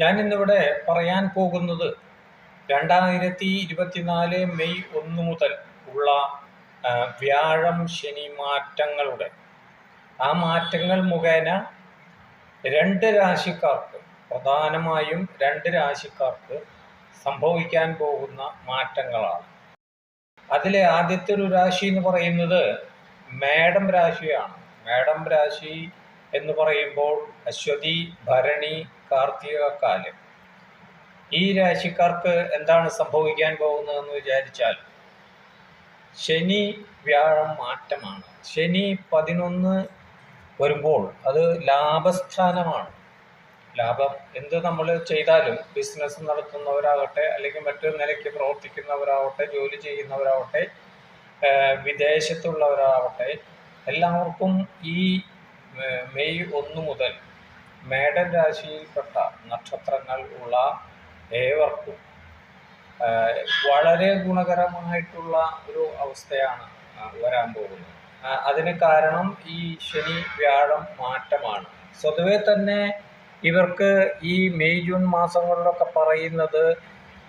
ഞാൻ ഇന്നിവിടെ പറയാൻ പോകുന്നത് രണ്ടായിരത്തി ഇരുപത്തിനാല് മെയ് ഒന്ന് മുതൽ ഉള്ള വ്യാഴം ശനി മാറ്റങ്ങളുടെ. ആ മാറ്റങ്ങൾ മുഖേന രണ്ട് രാശിക്കാർക്ക് പ്രധാനമായും രണ്ട് രാശിക്കാർക്ക് സംഭവിക്കാൻ പോകുന്ന മാറ്റങ്ങളാണ്. അതിലെ ആദ്യത്തെ ഒരു രാശി എന്ന് പറയുന്നത് മേടം രാശിയാണ്. മേടം രാശി എന്ന് പറയുമ്പോൾ അശ്വതി ഭരണി കാർത്തിക കാലം. ഈ രാശിക്കാർക്ക് എന്താണ് സംഭവിക്കാൻ പോകുന്നതെന്ന് വിചാരിച്ചാൽ ശനി വ്യാഴം മാറ്റമാണ്. ശനി പതിനൊന്ന് വരുമ്പോൾ അത് ലാഭസ്ഥാനമാണ്. ലാഭം എന്ത് നമ്മൾ ചെയ്താലും ബിസിനസ് നടത്തുന്നവരാകട്ടെ അല്ലെങ്കിൽ മറ്റൊരു നിലയ്ക്ക് പ്രവർത്തിക്കുന്നവരാവട്ടെ ജോലി ചെയ്യുന്നവരാവട്ടെ വിദേശത്തുള്ളവരാവട്ടെ എല്ലാവർക്കും ഈ മെയ് ഒന്ന് മുതൽ മേടൻ രാശിയിൽപ്പെട്ട നക്ഷത്രങ്ങൾ ഉള്ള ഏവർക്കും വളരെ ഗുണകരമായിട്ടുള്ള ഒരു അവസ്ഥയാണ് വരാൻ പോകുന്നത്. അതിന് കാരണം ഈ ശനി വ്യാഴം മാറ്റമാണ്. സ്വതവേ തന്നെ ഇവർക്ക് ഈ മെയ് ജൂൺ മാസങ്ങളിലൊക്കെ പറയുന്നത്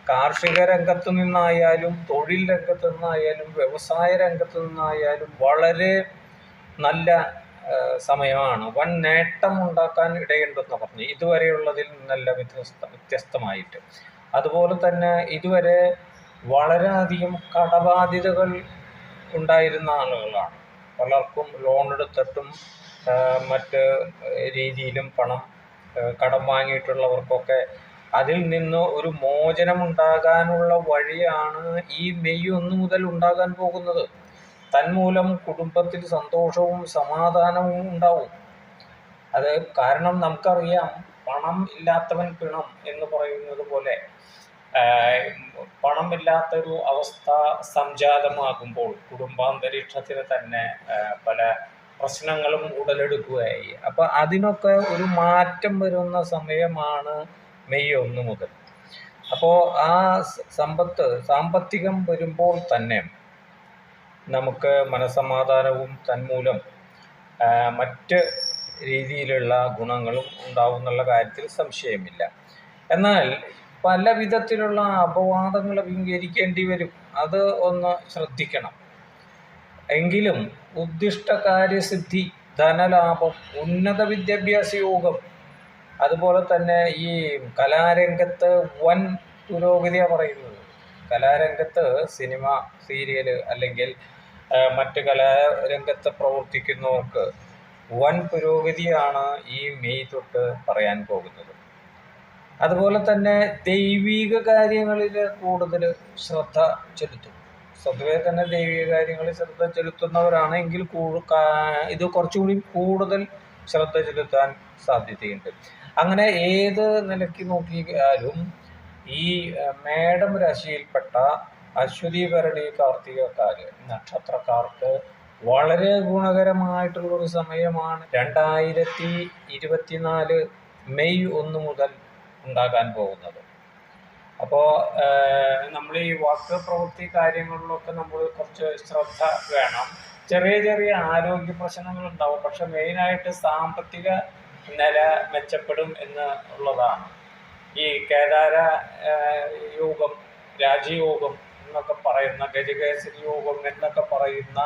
കാർഷിക രംഗത്ത് നിന്നായാലും തൊഴിൽ രംഗത്ത് നിന്നായാലും വ്യവസായ രംഗത്ത് നിന്നായാലും വളരെ നല്ല സമയമാണ്. വൻ നേട്ടം ഉണ്ടാക്കാൻ ഇടയുണ്ടെന്ന് പറഞ്ഞു. ഇതുവരെയുള്ളതിൽ നിന്നല്ല വ്യത്യസ്ത വ്യത്യസ്തമായിട്ട്. അതുപോലെ തന്നെ ഇതുവരെ വളരെയധികം കടബാധ്യതകൾ ഉണ്ടായിരുന്ന ആളുകളാണ്. പലർക്കും ലോൺ എടുത്തിട്ടും മറ്റ് രീതിയിലും പണം കടം വാങ്ങിയിട്ടുള്ളവർക്കൊക്കെ അതിൽ നിന്ന് ഒരു മോചനം ഉണ്ടാകാനുള്ള വഴിയാണ് ഈ മെയ് ഒന്ന് മുതൽ ഉണ്ടാകാൻ പോകുന്നത്. തന്മൂലം കുടുംബത്തിൽ സന്തോഷവും സമാധാനവും ഉണ്ടാവും. അത് കാരണം നമുക്കറിയാം പണം ഇല്ലാത്തവൻ പിണം എന്ന് പറയുന്നത് പോലെ പണമില്ലാത്തൊരു അവസ്ഥ സംജാതമാകുമ്പോൾ കുടുംബാന്തരീക്ഷത്തിൽ തന്നെ പല പ്രശ്നങ്ങളും ഉടലെടുക്കുകയായി. അപ്പോൾ അതിനൊക്കെ ഒരു മാറ്റം വരുന്ന സമയമാണ് മെയ് ഒന്ന് മുതൽ. അപ്പോൾ ആ സമ്പത്ത് സാമ്പത്തികം വരുമ്പോൾ തന്നെ നമുക്ക് മനസ്സമാധാനവും തന്മൂലം മറ്റ് രീതിയിലുള്ള ഗുണങ്ങളും ഉണ്ടാവും എന്നുള്ള കാര്യത്തിൽ സംശയമില്ല. എന്നാൽ പല വിധത്തിലുള്ള അപവാദങ്ങൾ അഭിമുഖീകരിക്കേണ്ടി വരും. അത് ഒന്ന് ശ്രദ്ധിക്കണം. എങ്കിലും ഉദ്ദിഷ്ട കാര്യസിദ്ധി ധനലാഭം ഉന്നത വിദ്യാഭ്യാസ യോഗം അതുപോലെ തന്നെ ഈ കലാരംഗത്ത് വൻ പുരോഗതിയാണ് പറയുന്നത്. കലാരംഗത്ത് സിനിമ സീരിയൽ അല്ലെങ്കിൽ മറ്റ് കലാരംഗത്ത് പ്രവർത്തിക്കുന്നവർക്ക് വൻ പുരോഗതിയാണ് ഈ മെയ് തൊട്ട് പറയാൻ പോകുന്നത്. അതുപോലെ തന്നെ ദൈവീക കാര്യങ്ങളിൽ കൂടുതൽ ശ്രദ്ധ ചെലുത്തും. സ്വതവേ തന്നെ ദൈവിക കാര്യങ്ങളിൽ ശ്രദ്ധ ചെലുത്തുന്നവരാണെങ്കിൽ ഇത് കുറച്ചുകൂടി കൂടുതൽ ശ്രദ്ധ ചെലുത്താൻ സാധ്യതയുണ്ട്. അങ്ങനെ ഏത് നിലയ്ക്ക് നോക്കിയാലും ഈ മേടം രാശിയിൽപ്പെട്ട അശ്വതി ഭരണി കാർത്തികക്കാര് നക്ഷത്രക്കാർക്ക് വളരെ ഗുണകരമായിട്ടുള്ള ഒരു സമയമാണ് രണ്ടായിരത്തി ഇരുപത്തിനാല് മെയ് ഒന്ന് മുതൽ ഉണ്ടാകാൻ പോകുന്നത്. അപ്പോൾ നമ്മൾ ഈ വാക്ക് പ്രവൃത്തി കാര്യങ്ങളിലൊക്കെ നമ്മൾ കുറച്ച് ശ്രദ്ധ വേണം. ചെറിയ ചെറിയ ആരോഗ്യ പ്രശ്നങ്ങൾ ഉണ്ടാവും പക്ഷെ മെയിനായിട്ട് സാമ്പത്തിക നില മെച്ചപ്പെടും എന്ന് ഉള്ളതാണ്. ഈ കേദാര യോഗം രാജയോഗം എന്നൊക്കെ പറയുന്ന ഗജകേസരി യോഗം എന്നൊക്കെ പറയുന്ന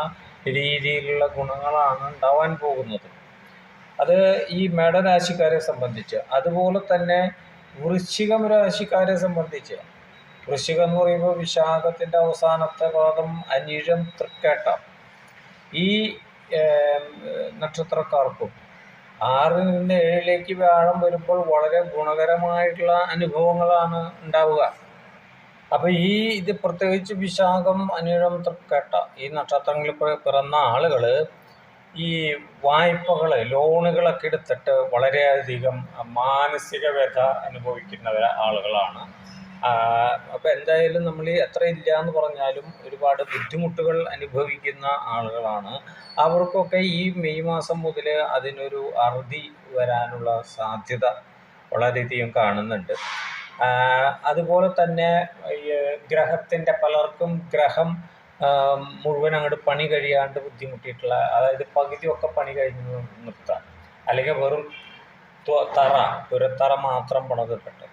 രീതിയിലുള്ള ഗുണങ്ങളാണ് ഉണ്ടാവാൻ പോകുന്നത്. അത് ഈ മേടരാശിക്കാരെ സംബന്ധിച്ച് അതുപോലെ തന്നെ വൃശ്ചികം രാശിക്കാരെ സംബന്ധിച്ച്. വൃശ്ചികം എന്ന് പറയുമ്പോൾ വിശാഖത്തിന്റെ അവസാനത്തെ പാദം അനിഴം തൃക്കേട്ട. ഈ നക്ഷത്രക്കാർക്കും ആറിൽ നിന്ന് ഏഴിലേക്ക് വ്യാഴം വരുമ്പോൾ വളരെ ഗുണകരമായിട്ടുള്ള അനുഭവങ്ങളാണ് ഉണ്ടാവുക. അപ്പൊ ഈ ഇത് പ്രത്യേകിച്ച് വിശാഖം അനിഴം തൃക്കേട്ട ഈ നക്ഷത്രങ്ങളിൽ പിറന്ന ആളുകൾ ഈ വായ്പകൾ ലോണുകളൊക്കെ എടുത്തിട്ട് വളരെയധികം മാനസിക വ്യഥ അനുഭവിക്കുന്ന ആളുകളാണ്. അപ്പോൾ എന്തായാലും നമ്മൾ എത്ര ഇല്ല എന്ന് പറഞ്ഞാലും ഒരുപാട് ബുദ്ധിമുട്ടുകൾ അനുഭവിക്കുന്ന ആളുകളാണ്. അവർക്കൊക്കെ ഈ മെയ് മാസം മുതൽ അതിനൊരു അറുതി വരാനുള്ള സാധ്യത വളരെയധികം കാണുന്നുണ്ട്. അതുപോലെ തന്നെ ഗ്രഹത്തിന്റെ പലർക്കും ഗ്രഹം മുഴുവൻ അങ്ങോട്ട് പണി കഴിയാണ്ട് ബുദ്ധിമുട്ടിയിട്ടുള്ള അതായത് പകുതിയൊക്കെ പണി കഴിഞ്ഞ് നിർത്താം. അല്ലെങ്കിൽ വെറും തറ പുരത്തറ മാത്രം പണതപ്പെട്ട്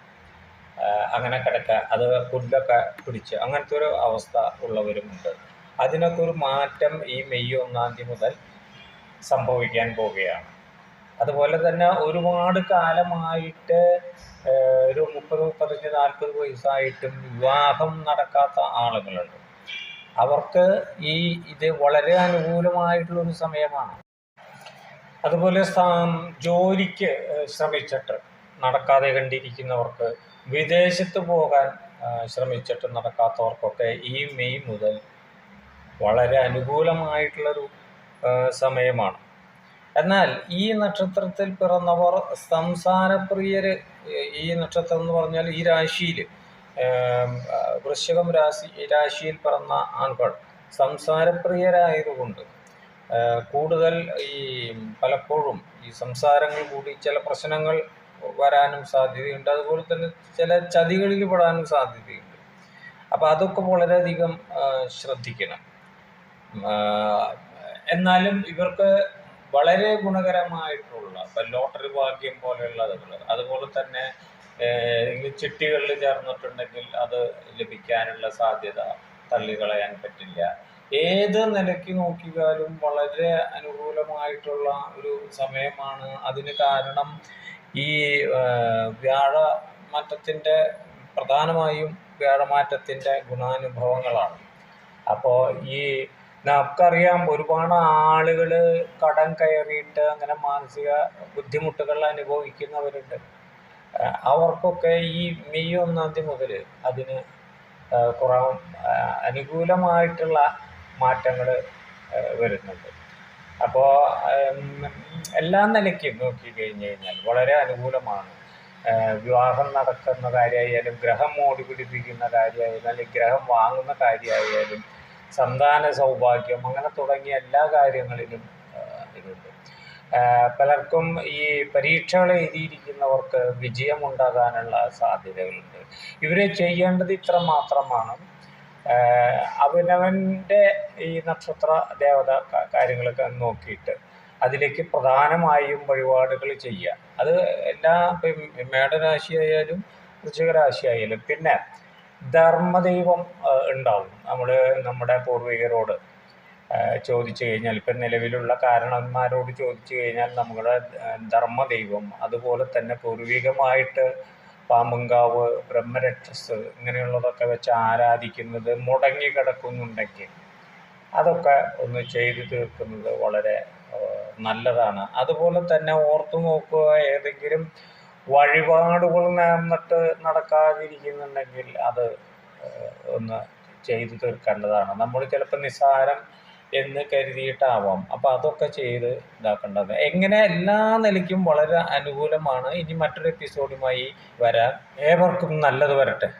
അങ്ങനെ കിടക്കുക. അത് പുല്ലൊക്കെ പിടിച്ച് അങ്ങനത്തെ ഒരു അവസ്ഥ ഉള്ളവരുമുണ്ട്. അതിനൊക്കെ ഒരു മാറ്റം ഈ മെയ് ഒന്നാം തീയതി മുതൽ സംഭവിക്കാൻ പോവുകയാണ്. അതുപോലെ തന്നെ ഒരുപാട് കാലമായിട്ട് ഒരു മുപ്പത് മുപ്പത്തഞ്ച് നാൽപ്പത് വയസ്സായിട്ടും വിവാഹം നടക്കാത്ത ആളുകളുണ്ട്. അവർക്ക് ഈ ഇത് വളരെ അനുകൂലമായിട്ടുള്ള ഒരു സമയമാണ്. അതുപോലെ ജോലിക്ക് ശ്രമിച്ചിട്ട് നടക്കാതെ കണ്ടിരിക്കുന്നവർക്ക് വിദേശത്ത് പോകാൻ ശ്രമിച്ചിട്ട് നടക്കാത്തവർക്കൊക്കെ ഈ മെയ് മുതൽ വളരെ അനുകൂലമായിട്ടുള്ളൊരു സമയമാണ്. എന്നാൽ ഈ നക്ഷത്രത്തിൽ പിറന്നവർ സംസാരപ്രിയർ ഈ നക്ഷത്രം എന്ന് പറഞ്ഞാൽ ഈ രാശിയിൽ വൃശ്ചികം രാശി രാശിയിൽ പിറന്ന ആളുകൾ സംസാരപ്രിയരായതുകൊണ്ട് കൂടുതൽ ഈ പലപ്പോഴും ഈ സംസാരങ്ങൾ കൂടി ചില പ്രശ്നങ്ങൾ വരാനും സാധ്യതയുണ്ട്. അതുപോലെ തന്നെ ചില ചതികളിൽ പെടാനും സാധ്യതയുണ്ട്. അപ്പോൾ അതൊക്കെ വളരെയധികം ശ്രദ്ധിക്കണം. എന്നാലും ഇവർക്ക് വളരെ ഗുണകരമായിട്ടുള്ള ഇപ്പം ലോട്ടറി ഭാഗ്യം പോലെയുള്ളതുകൾ അതുപോലെ തന്നെ ഏതെങ്കിലും ചിട്ടികളിൽ ചേർന്നിട്ടുണ്ടെങ്കിൽ അത് ലഭിക്കാനുള്ള സാധ്യത തള്ളിക്കളയാൻ പറ്റില്ല. ഏത് നിലയ്ക്ക് നോക്കിയാലും വളരെ അനുകൂലമായിട്ടുള്ള ഒരു സമയമാണ്. അതിന് കാരണം ഈ വ്യാഴ മാറ്റത്തിന്റെ പ്രധാനമായും വ്യാഴമാറ്റത്തിന്റെ ഗുണാനുഭവങ്ങളാണ്. അപ്പോൾ ഈ നമുക്കറിയാം ഒരുപാട് ആളുകൾ കടം കയറിയിട്ട് അങ്ങനെ മാനസിക ബുദ്ധിമുട്ടുകൾ അനുഭവിക്കുന്നവരുണ്ട്. അവർക്കൊക്കെ ഈ മെയ് ഒന്നാം തീയതി മുതൽ അതിന് കുറവ് കുറേ അനുകൂലമായിട്ടുള്ള മാറ്റങ്ങൾ വരുന്നുണ്ട്. അപ്പോൾ എല്ലാ നിലയ്ക്കും നോക്കി കഴിഞ്ഞു കഴിഞ്ഞാൽ വളരെ അനുകൂലമാണ്. വിവാഹം നടക്കുന്ന കാര്യമായാലും ഗ്രഹം മോടി പിടിപ്പിക്കുന്ന കാര്യമായാലും അല്ലെങ്കിൽ ഗ്രഹം വാങ്ങുന്ന കാര്യമായാലും സന്താന സൗഭാഗ്യം അങ്ങനെ തുടങ്ങിയ എല്ലാ കാര്യങ്ങളിലും ഇതുണ്ട്. പലർക്കും ഈ പരീക്ഷകൾ എഴുതിയിരിക്കുന്നവർക്ക് വിജയമുണ്ടാകാനുള്ള സാധ്യതകളുണ്ട്. ഇവരെ ചെയ്യേണ്ടത് ഇത്ര മാത്രമാണ്. അവനവന്റെ ഈ നക്ഷത്ര ദേവത കാര്യങ്ങളൊക്കെ നോക്കിയിട്ട് അതിലേക്ക് പ്രധാനമായും വഴിപാടുകൾ ചെയ്യുക. അത് എല്ലാ മേടരാശിയായാലും വൃശ്ചികരാശിയായാലും പിന്നെ ധർമ്മദൈവം ഉണ്ടാവും. നമ്മൾ നമ്മുടെ പൂർവികരോട് ചോദിച്ചു കഴിഞ്ഞാൽ ഇപ്പം നിലവിലുള്ള കാരണന്മാരോട് ചോദിച്ചു കഴിഞ്ഞാൽ നമ്മുടെ ധർമ്മദൈവം അതുപോലെ തന്നെ പൂർവികമായിട്ട് പാമ്പുങ്കാവ് ബ്രഹ്മരക്ഷസ് ഇങ്ങനെയുള്ളതൊക്കെ വെച്ച് ആരാധിക്കുന്നത് മുടങ്ങി കിടക്കുന്നുണ്ടെങ്കിൽ അതൊക്കെ ഒന്ന് ചെയ്തു തീർക്കുന്നത് വളരെ നല്ലതാണ്. അതുപോലെ തന്നെ ഓർത്തു നോക്കുക ഏതെങ്കിലും വഴിപാടുകൾ നേർന്നിട്ട് നടക്കാതിരിക്കുന്നുണ്ടെങ്കിൽ അത് ഒന്ന് ചെയ്തു തീർക്കേണ്ടതാണ്. നമ്മൾ ചിലപ്പോൾ നിസ്സാരം എന്ന് കരുതിയിട്ടാവാം. അപ്പോൾ അതൊക്കെ ചെയ്ത് ഇതാക്കേണ്ടത് എങ്ങനെ എല്ലാ നിലയ്ക്കും വളരെ അനുകൂലമാണ്. ഇനി മറ്റൊരു എപ്പിസോഡുമായി വരാം. ഏവർക്കും നല്ലത് വരട്ടെ.